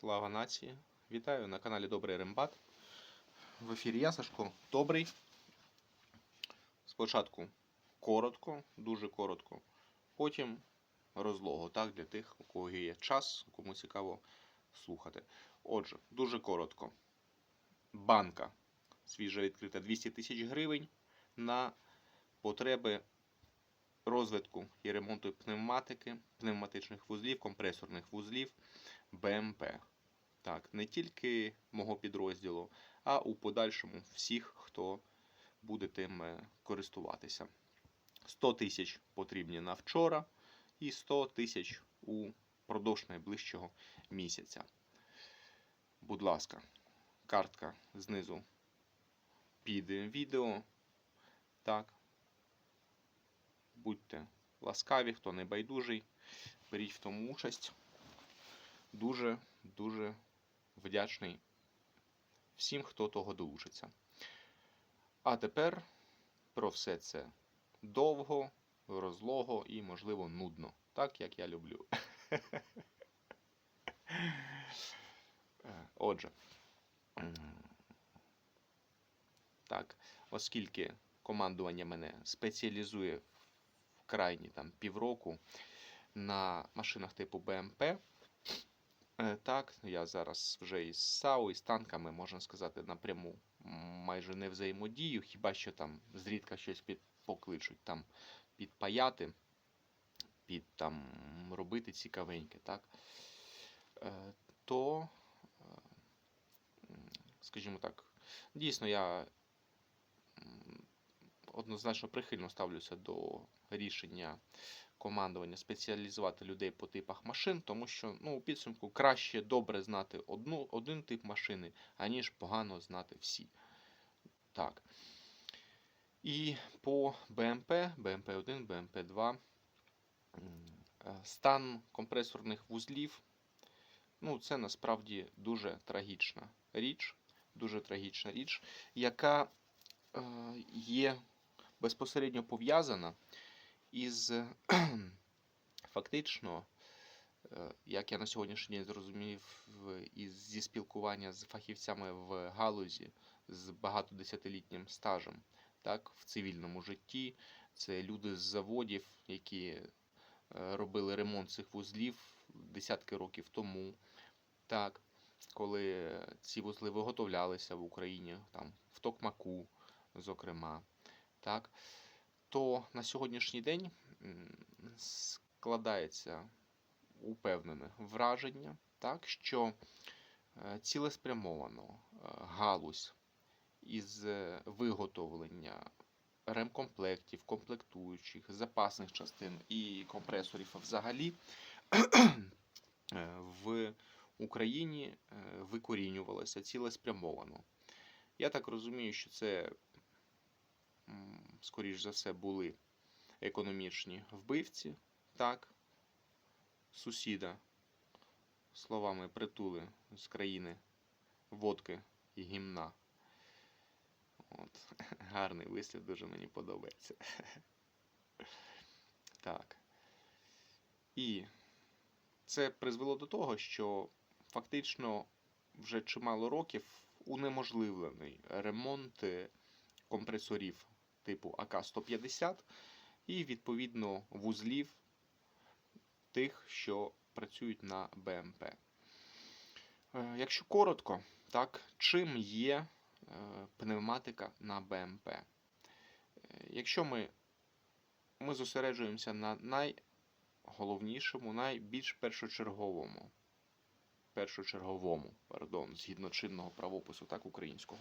Слава нації! Вітаю на каналі Добрий Рембат. В ефірі я Сашко Добрий. Спочатку коротко, дуже коротко. Потім розлого, так, для тих, у кого є час, кому цікаво слухати. Отже, дуже коротко. Банка свіжа відкрита 200 тисяч гривень на потреби розвитку і ремонту пневматики, пневматичних вузлів, компресорних вузлів БМП. Так, не тільки мого підрозділу, а у подальшому всіх, хто буде тим е, користуватися. 100 тисяч потрібні на вчора і 100 тисяч упродовж найближчого місяця. Будь ласка, картка знизу під відео. Так. Будьте ласкаві, хто не байдужий, беріть в тому участь. Дуже, дуже вдячний всім, хто того долучиться. А тепер про все це довго, розлого і, можливо, нудно. Так, як я люблю. Отже, так, оскільки командування мене спеціалізує в крайні там півроку на машинах типу БМП. Е, Так, я зараз вже із САУ, і з танками, можна сказати, напряму майже не взаємодію, хіба що там зрідка щось під, покличуть там підпаяти, під там робити цікавеньке, так? Е, То, е, скажімо так, дійсно я однозначно прихильно ставлюся до рішення командування спеціалізувати людей по типах машин, тому що ну, у підсумку краще добре знати одну, один тип машини, аніж погано знати всі. Так. І по БМП, БМП-1, БМП-2, е, стан компресорних вузлів, ну, це насправді дуже трагічна річ, дуже трагічна річ, яка е, є безпосередньо пов'язана із фактично, е, як я на сьогоднішній день зрозумів, із зі спілкування з фахівцями в галузі з багатодесятилітнім стажем, так, в цивільному житті. Це люди з заводів, які е, робили ремонт цих вузлів десятки років тому. Так, коли ці вузли виготовлялися в Україні, там, в Токмаку, зокрема. Так, то на сьогоднішній день складається упевнене враження, так, що е, цілеспрямовано е, галузь із е, виготовлення ремкомплектів, комплектуючих, запасних частин і компресорів взагалі в Україні викорінювалася цілеспрямовано. Я так розумію, що це, скоріш за все, були економічні вбивці, так, сусіда, словами притули з країни водки і гімна. От, гарний вислів, дуже мені подобається. Так. І це призвело до того, що фактично вже чимало років унеможливлений ремонт е, компресорів типу АК-150 і, відповідно, вузлів тих, що працюють на БМП. Е, Якщо коротко, так, чим є е, пневматика на БМП? Е, Якщо ми, ми зосереджуємося на найголовнішому, найбільш першочерговому, першочерговому, пардон, згідно чинного правопису, так, українського.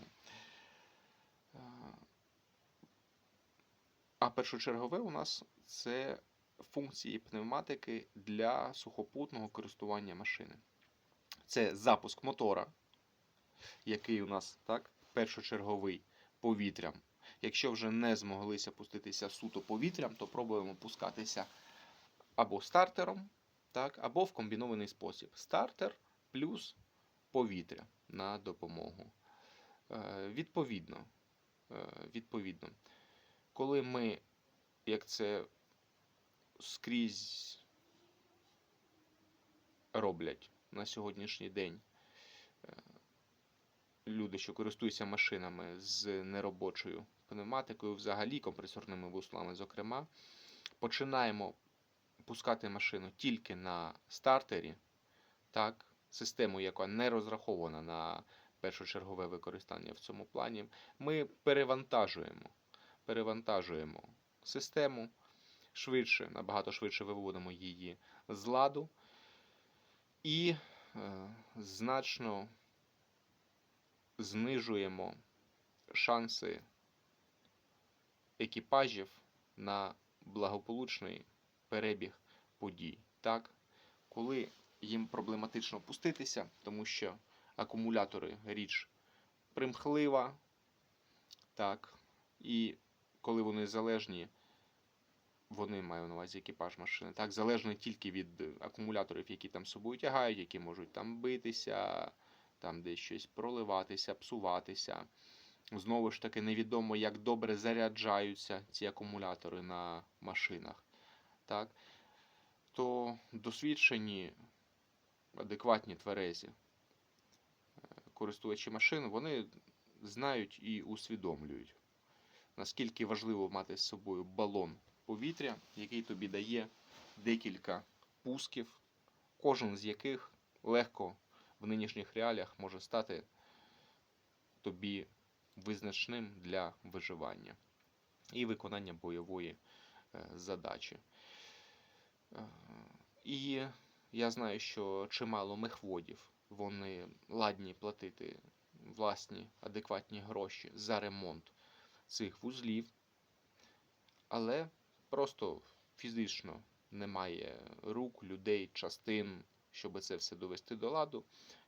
А першочергове у нас це функції пневматики для сухопутного користування машини. Це запуск мотора, який у нас так, першочерговий повітрям. Якщо вже не змоглися пуститися суто повітрям, то пробуємо пускатися або стартером, так, або в комбінований спосіб. Стартер плюс повітря на допомогу. Е, Відповідно, е, відповідно, коли ми, як це скрізь роблять на сьогоднішній день е, люди, що користуються машинами з неробочою пневматикою, взагалі компресорними вуслами, зокрема, починаємо пускати машину тільки на стартері, так, систему, яка не розрахована на першочергове використання в цьому плані, ми перевантажуємо, перевантажуємо систему швидше, набагато швидше виводимо її з ладу і е, значно знижуємо шанси екіпажів на благополучний перебіг подій. Так? Коли їм проблематично пуститися, тому що акумулятори річ примхлива, так, і коли вони залежні, вони маю на увазі екіпаж машини, так, залежні тільки від акумуляторів, які там з собою тягають, які можуть там битися, там десь щось проливатися, псуватися. Знову ж таки, невідомо, як добре заряджаються ці акумулятори на машинах. Так? То досвідчені, адекватні тверезі е, користувачі машин, вони знають і усвідомлюють, наскільки важливо мати з собою балон повітря, який тобі дає декілька пусків, кожен з яких легко в нинішніх реаліях може стати тобі визначним для виживання і виконання бойової е, задачі. Е, І я знаю, що чимало мехводів вони ладні платити власні адекватні гроші за ремонт цих вузлів, але просто фізично немає рук, людей, частин, щоб це все довести до ладу.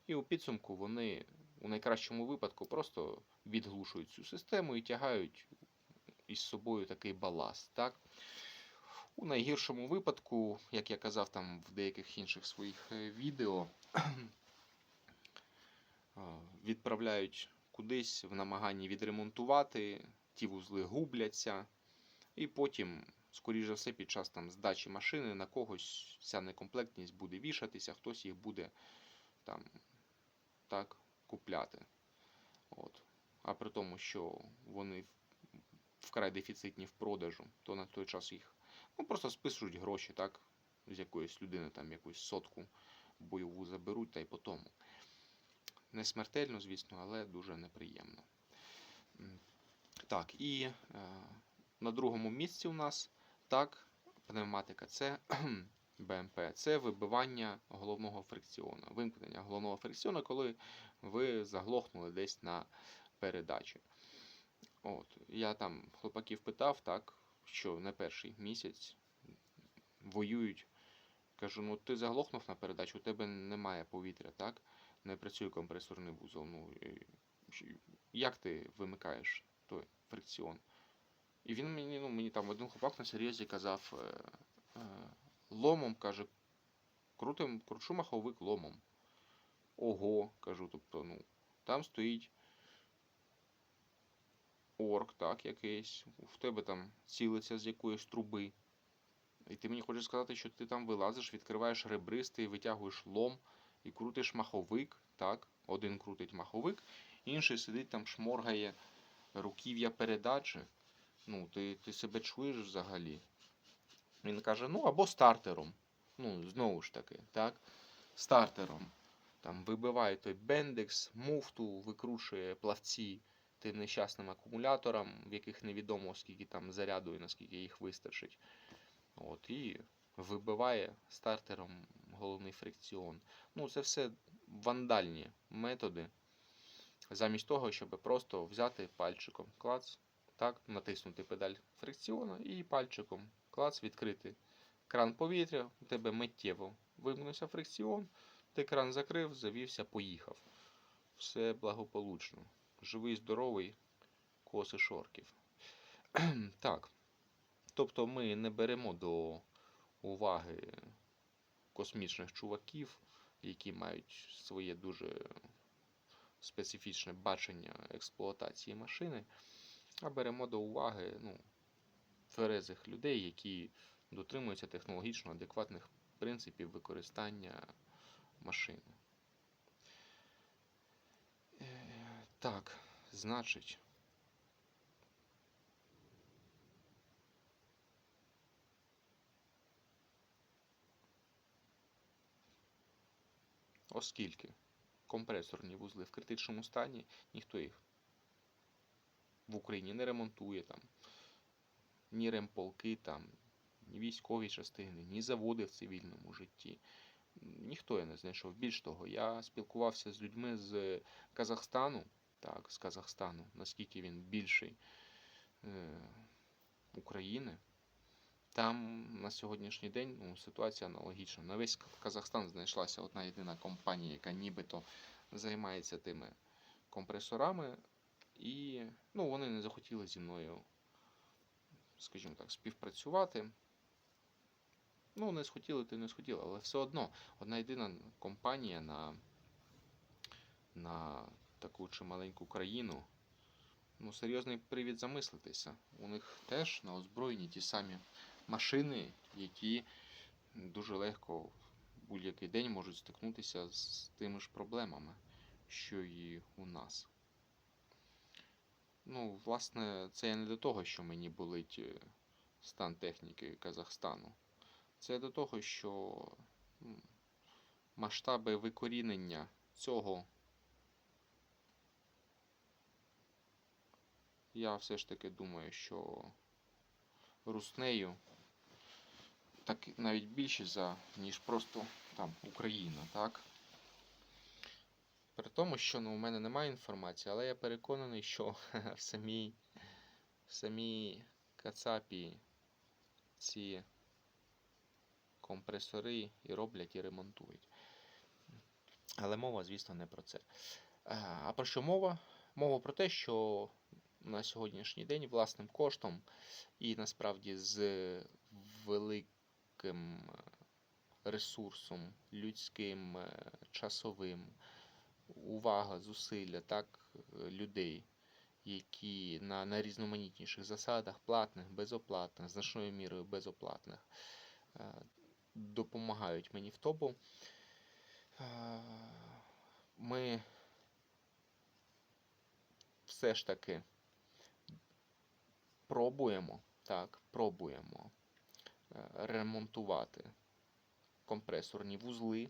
І у підсумку вони у найкращому випадку просто відглушують цю систему і тягають із собою такий баласт. Так? У найгіршому випадку, як я казав там в деяких інших своїх е, відео, відправляють кудись в намаганні відремонтувати, ті вузли губляться, і потім, скоріш за все, під час там здачі машини на когось ця некомплектність буде вішатися, хтось їх буде там так купляти. От. А при тому, що вони вкрай дефіцитні в продажу, то на той час їх ну, просто списують гроші, так, з якоїсь людини, там якусь сотку бойову заберуть та й по тому. Не смертельно, звісно, але дуже неприємно. Так, і е, на другому місці у нас так, пневматика це БМП, це вибивання головного фрикціону. Вимкнення головного фрикціону, коли ви заглохнули десь на передачі. От, Я там хлопаків питав, так, що не перший місяць воюють. Кажу, ну ти заглохнув на передачу, у тебе немає повітря, так? Не працює компресорний вузол. Ну, Як ти вимикаєш той фрикціон? І він мені, ну, мені там один хлопак на серйозі казав е, е, ломом, каже, крутим, кручу маховик ломом. Ого, кажу, тобто, ну, там стоїть орк, так, якийсь, в тебе там цілиться з якоїсь труби. І ти мені хочеш сказати, що ти там вилазиш, відкриваєш ребристий, витягуєш лом і крутиш маховик. так, Один крутить маховик, інший сидить там, шморгає руків'я передачі. Ну, ти ти себе чуєш взагалі. Він каже, ну або стартером. Ну, знову ж таки, так, стартером. Там вибиває той бендекс, муфту, викрушує плавці тим нещасним акумуляторам, в яких невідомо скільки там заряду і наскільки їх вистачить. От, І вибиває стартером головний фрикціон. Ну, Це все вандальні методи. Замість того, щоб просто взяти пальчиком клац, так, натиснути педаль фрикціона і пальчиком клац відкрити кран повітря, у тебе миттєво вимкнувся фрикціон, ти кран закрив, завівся, поїхав. Все благополучно. Живий, здоровий, коси шорків. так. Тобто ми не беремо до уваги космічних чуваків, які мають своє дуже специфічне бачення експлуатації машини, а беремо до уваги ну, тверезих людей, які дотримуються технологічно адекватних принципів використання машини. Е, Так, значить. Оскільки компресорні вузли в критичному стані, ніхто їх в Україні не ремонтує там, ні ремполки, там, ні військові частини, ні заводи в цивільному житті. Ніхто я не знайшов. Більш того, я спілкувався з людьми з Казахстану, так, з Казахстану, наскільки він більший е, України. Там на сьогоднішній день ну, ситуація аналогічна. На весь Казахстан знайшлася одна єдина компанія, яка нібито займається тими компресорами, і ну, вони не захотіли зі мною, скажімо так, співпрацювати. Ну, не схотіли, ти не схотіли, але все одно одна єдина компанія на, на таку чи маленьку країну. Ну, серйозний привід замислитися. У них теж на озброєнні ті самі машини, які дуже легко в будь-який день можуть стикнутися з тими ж проблемами, що і у нас. Ну, власне, це я не до того, що мені болить е, стан техніки Казахстану. Це до того, що масштаби викорінення цього я все ж таки думаю, що руснею так навіть більше за, ніж просто там Україна, так? При тому, що ну, у мене немає інформації, але я переконаний, що в самій, в самій Кацапі ці компресори і роблять, і ремонтують. Але мова, звісно, не про це. А про що мова? Мова про те, що на сьогоднішній день власним коштом і насправді з великим ресурсом людським, е, часовим, увага, зусилля так, е, людей, які на найрізноманітніших засадах, платних, безоплатних, значною мірою безоплатних, е, допомагають мені в тому. Е, Ми все ж таки пробуємо, так, пробуємо е, ремонтувати компресорні вузли.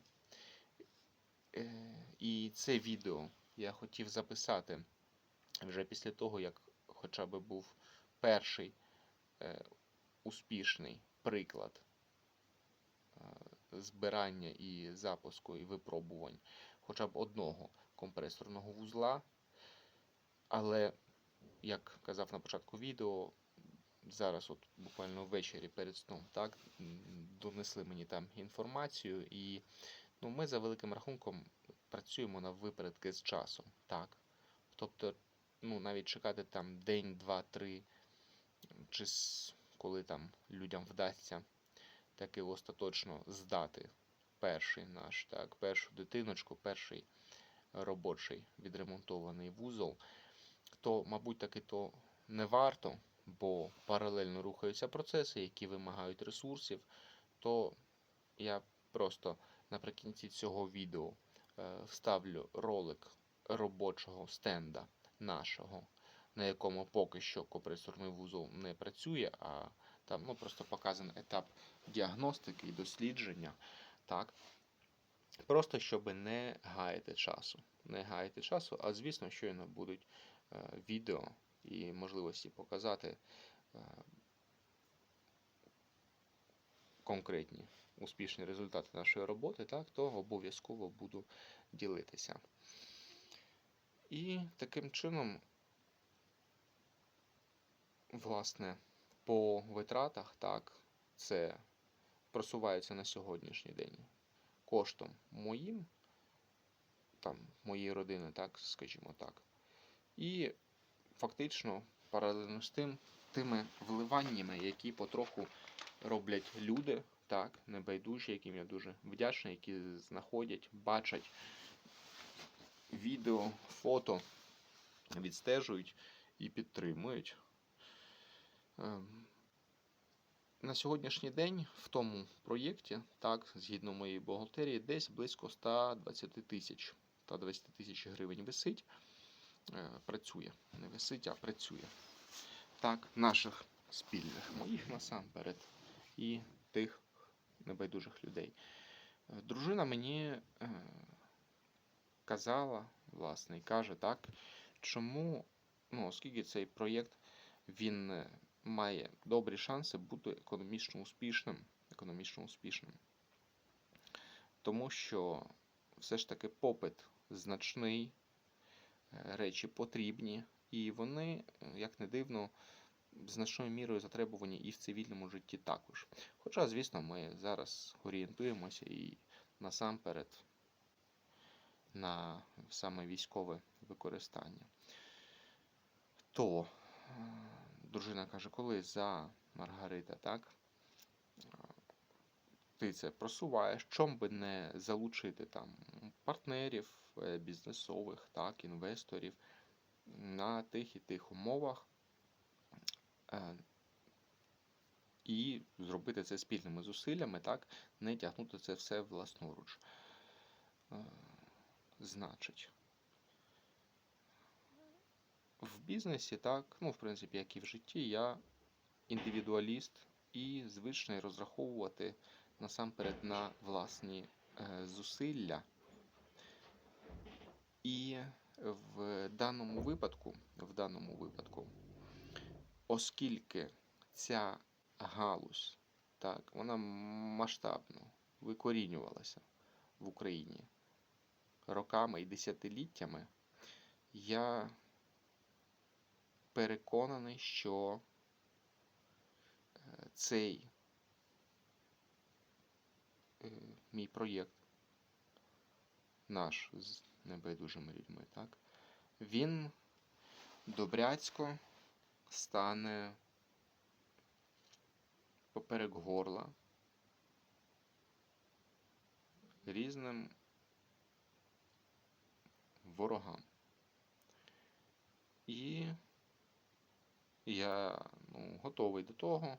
Е, І це відео я хотів записати вже після того, як хоча б був перший е, успішний приклад е, збирання і запуску і випробувань хоча б одного компресорного вузла. Але, як казав на початку відео, зараз, от буквально ввечері перед сном, так, донесли мені там інформацію, і ну, ми за великим рахунком працюємо на випередки з часом. Так. Тобто, ну, навіть чекати там день, два, три, чи коли там людям вдасться таки остаточно здати перший наш, так, першу дитиночку, перший робочий відремонтований вузол, то, мабуть, таки то не варто, бо паралельно рухаються процеси, які вимагають ресурсів, то я просто наприкінці цього відео е, вставлю ролик робочого стенда нашого, на якому поки що компресорний вузол не працює, а там ну, просто показаний етап діагностики і дослідження. Так? Просто щоб не гаяти часу. Не гаяти часу, а звісно, щойно будуть е, відео і можливості показати е, конкретні успішні результати нашої роботи, так, то обов'язково буду ділитися. І таким чином, власне, по витратах, так, це просувається на сьогоднішній день коштом моїм, там, моєї родини, так, скажімо так. І фактично паралельно з тим, тими вливаннями, які потроху роблять люди, так, небайдужі, яким я дуже вдячний, які знаходять, бачать відео, фото, відстежують і підтримують. Ем, на сьогоднішній день в тому проєкті, так, згідно моєї бухгалтерії, десь близько 120 тисяч 120 тисяч гривень висить, працює. Не висить, а працює. Так, наших спільних, моїх насамперед, і тих небайдужих людей. Е, Дружина мені е, казала, власне, і каже, так, чому, ну, оскільки цей проєкт він е, має добрі шанси бути економічно успішним, економічно успішним. Тому що все ж таки попит значний, е, речі потрібні, і вони, як не дивно, значною мірою затребувані і в цивільному житті також. Хоча, звісно, ми зараз орієнтуємося і насамперед на саме військове використання. То е, дружина каже, коли за Маргарита, так? Ти це просуваєш, чом би не залучити там партнерів е, бізнесових, так, інвесторів на тих і тих умовах е, і зробити це спільними зусиллями, так, не тягнути це все власноруч. Е, Значить, в бізнесі, так, ну, в принципі, як і в житті, я індивідуаліст і звичний розраховувати насамперед на власні е, зусилля. І в даному випадку, в даному випадку, оскільки ця галузь, так, вона масштабно викорінювалася в Україні роками і десятиліттями, я переконаний, що е, цей мій проєкт, наш з небайдужими людьми, так, він добряцько стане поперек горла різним ворогам. І я ну, готовий до того,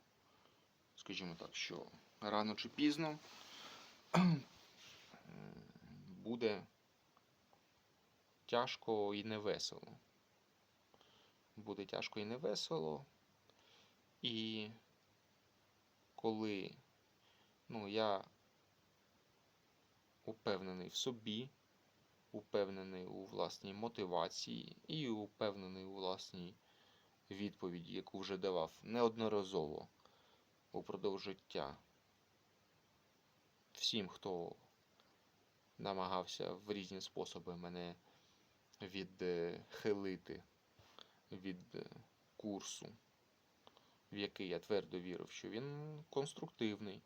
скажімо так, що рано чи пізно буде тяжко і невесело. Буде тяжко і невесело. І коли ну, я упевнений в собі, упевнений у власній мотивації і упевнений у власній відповіді, яку вже давав неодноразово упродовж життя всім, хто намагався в різні способи мене відхилити від е, курсу, в який я твердо вірив, що він конструктивний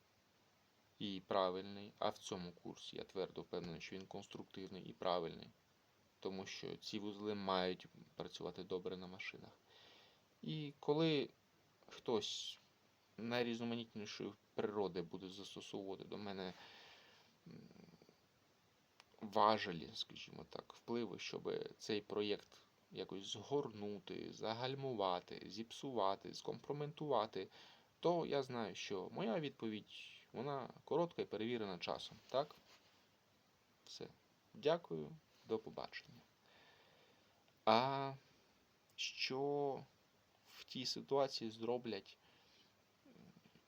і правильний. А в цьому курсі я твердо впевнений, що він конструктивний і правильний, тому що ці вузли мають працювати добре на машинах. І коли хтось найрізноманітнішої природи буде застосовувати до мене важелі, скажімо так, впливи, щоб цей проєкт якось згорнути, загальмувати, зіпсувати, скомпроментувати, то я знаю, що моя відповідь вона коротка і перевірена часом. Так? Все. Дякую, до побачення. А що в тій ситуації зроблять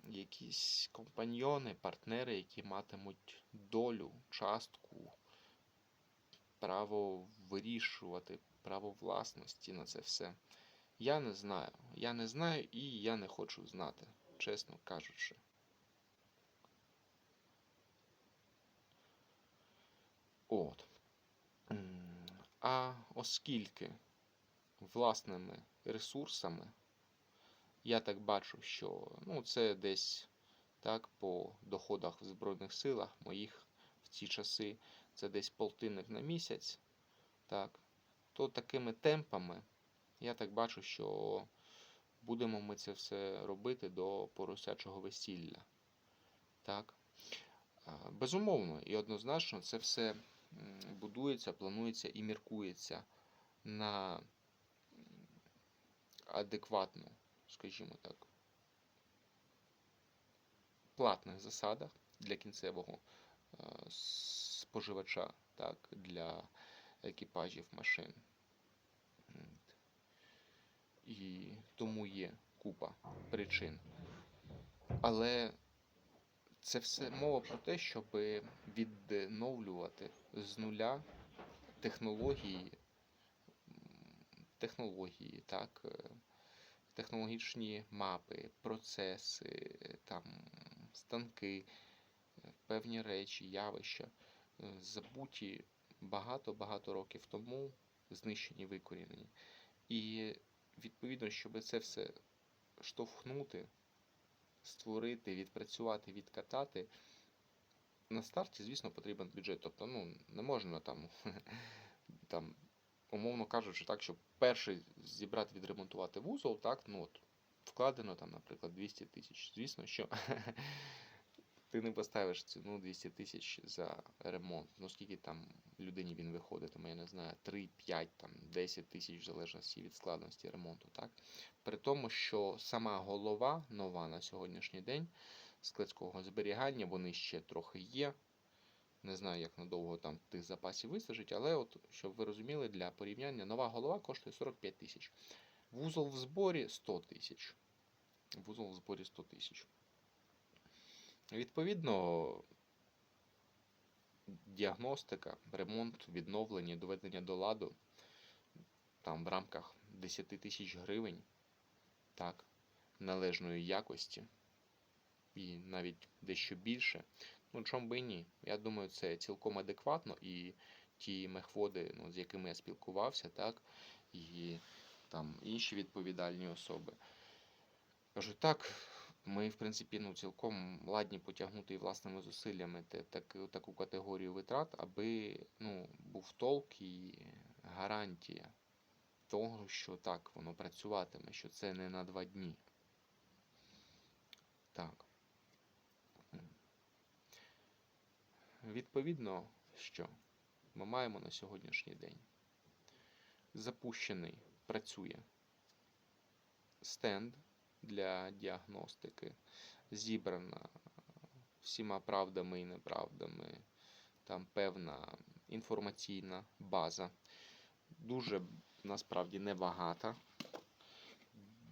якісь компаньйони, партнери, які матимуть долю, частку, право вирішувати, право власності на це все. Я не знаю. Я не знаю і я не хочу знати, чесно кажучи. От. А оскільки власними ресурсами я так бачу, що ну, це десь так по доходах в Збройних силах моїх в ці часи це десь полтинник на місяць, так, то такими темпами я так бачу, що будемо ми це все робити до поросячого весілля. Так. Безумовно, і однозначно це все будується, планується і міркується на адекватну, скажімо так, платних засадах для кінцевого е, споживача, так, для екіпажів машин. І тому є купа причин. Але це все мова про те, щоб відновлювати з нуля технології, технології, так, е, технологічні мапи, процеси, е, там, станки, е, певні речі, явища, е, забуті багато-багато років тому, знищені, викорінені. І відповідно, щоб це все штовхнути, створити, відпрацювати, відкатати. На старті, звісно, потрібен бюджет. Тобто, ну, не можна там, там, умовно кажучи, так, щоб перший зібрати, відремонтувати вузол, так, ну от, вкладено там, наприклад, 200 тисяч. Звісно, що ти не поставиш ціну 200 тисяч за ремонт. Ну, скільки там людині він виходитиме, я не знаю, 3, 5, там, 10 тисяч в залежності від складності ремонту, так? При тому, що сама голова нова на сьогоднішній день складського зберігання, вони ще трохи є. Не знаю, як надовго там тих запасів вистачить, але от, щоб ви розуміли, для порівняння нова голова коштує 45 тисяч. Вузол в зборі 100 тисяч. Вузол в зборі 100 тисяч. Відповідно, діагностика, ремонт, відновлення, доведення до ладу там в рамках 10 тисяч гривень, так, належної якості і навіть дещо більше. Ну, чому би і ні? Я думаю, це цілком адекватно і ті мехводи, ну, з якими я спілкувався, так, і там інші відповідальні особи. Кажуть, так, ми, в принципі, ну, цілком ладні потягнути і власними зусиллями так, таку категорію витрат, аби ну, був толк і гарантія того, що так, воно працюватиме, що це не на два дні. Так. Відповідно, що ми маємо на сьогоднішній день. Запущений працює стенд для діагностики, зібрана всіма правдами і неправдами, там певна інформаційна база. Дуже насправді небагата.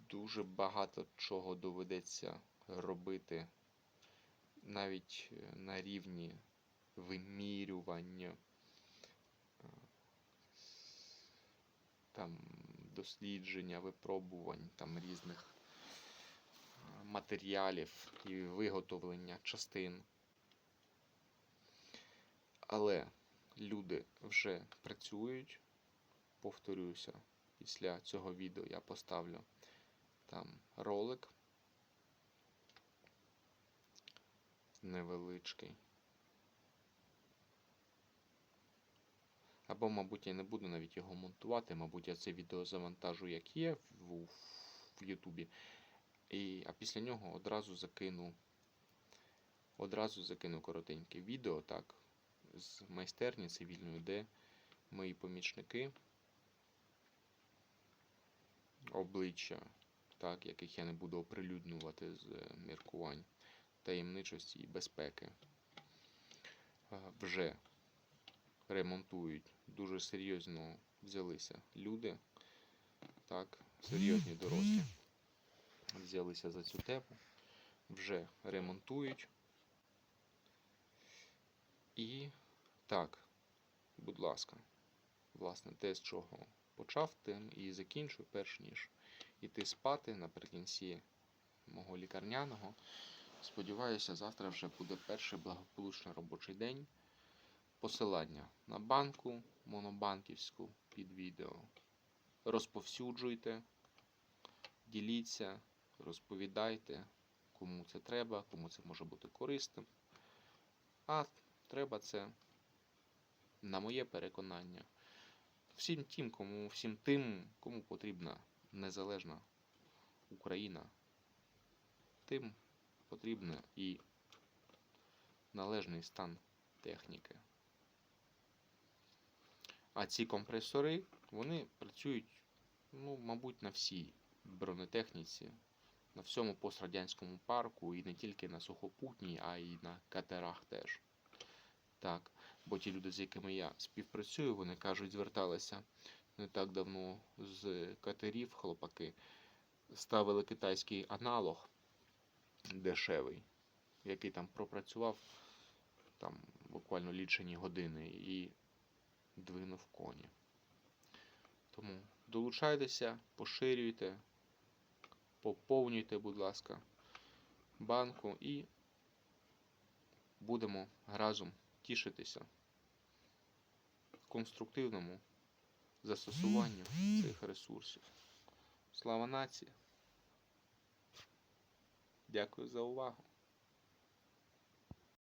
Дуже багато чого доведеться робити навіть е, на рівні вимірювання, е, там дослідження, випробувань там різних е, матеріалів і виготовлення частин. Але люди вже працюють. Повторюся, після цього відео я поставлю там ролик невеличкий. Або, мабуть, я не буду навіть його монтувати, мабуть, я це відео завантажу, як є в, Ютубі. А після нього одразу закину одразу закину коротеньке відео, так, з майстерні цивільної, де мої помічники, обличчя, так, яких я не буду оприлюднювати з міркувань таємничості і безпеки, вже ремонтують. Дуже серйозно взялися люди, так, серйозні дорослі. Взялися за цю тему, вже ремонтують. І так, будь ласка, власне, те, з чого почав, тим і закінчу, перш ніж іти спати наприкінці мого лікарняного. Сподіваюся, завтра вже буде перший благополучний робочий день. Посилання на банку монобанківську під відео. Розповсюджуйте, діліться, розповідайте, кому це треба, кому це може бути корисним. А треба це, на моє переконання, всім тим, кому, всім тим, кому потрібна незалежна Україна, тим потрібен і належний стан техніки. А ці компресори, вони працюють, ну, мабуть, на всій бронетехніці на всьому пострадянському парку, і не тільки на сухопутній, а й на катерах теж. Так, бо ті люди, з якими я співпрацюю, вони кажуть, зверталися не так давно з катерів, хлопаки, ставили китайський аналог дешевий, який там пропрацював там буквально лічені години і двинув коні. Тому долучайтеся, поширюйте, поповнюйте, будь ласка, банку і будемо разом тішитися конструктивному застосуванню цих ресурсів. Слава нації! Дякую за увагу!